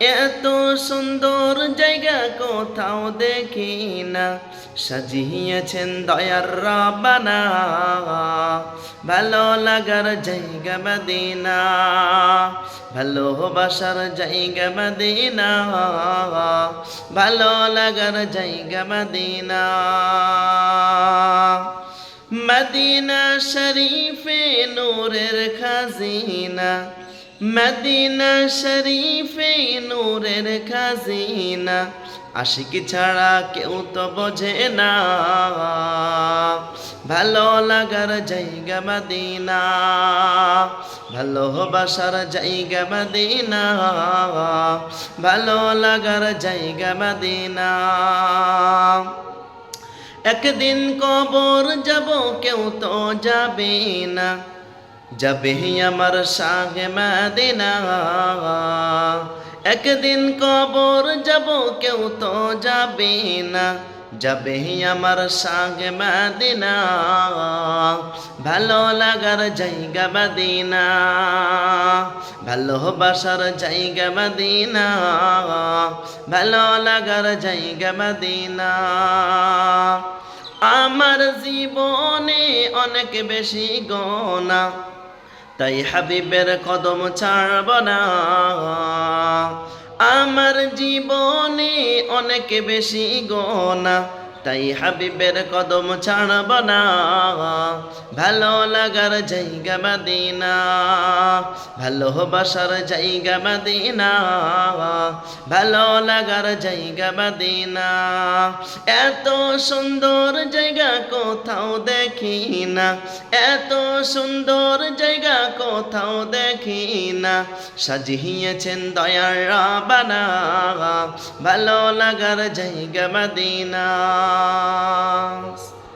এত সুন্দর জায়গা কোথাও দেখি না সাজিয়েছেন দয়ার রবানা। ভালো লাগার জায়গা মদিনা। ভালোবাসার জায়গা মদিনা। ভালো লাগার জায়গা মদিনা। মদিনা শরীফে নূরের খাজিনা। মদিনা শরীফে নূরের খাজিনা। আশিক ছাড়া কেউ তো বোঝে না। ভালো লাগার জায়গা মদিনা। ভালোবাসার জায়গা মদিনা। ভালো লাগার জায়গা মদিনা। একদিন কবর যাব, কেউ তো যাবে না। যাবে আমার সাগে মাদিনা একদিন কবর যাব কেউ তো যাবে না যাবে আমার সাগে মাদিনা ভালো লাগার জায়গা মাদিনা ভালোবাসার জায়গা মাদিনা ভালো লাগার জায়গা মাদিনা আমার জীবনে অনেক বেশি গনা তাই হাবিবের কদম ছাড়ব না। আমার জীবনে অনেক বেশি গনা। তাই হাবিবের কদম ছাড়ব না। ভালো লাগার জায়গা মদিনা ভালোবাসার জায়গা মদিনা, ভালো লাগার জায়গা মদিনা। এত সুন্দর জায়গা কোথাও দেখি না, এত সুন্দর জায়গা কোথাও দেখি না। সাজিয়েছেন দয়ার রাবানা, ভালো লাগার জায়গা মদিনা। us.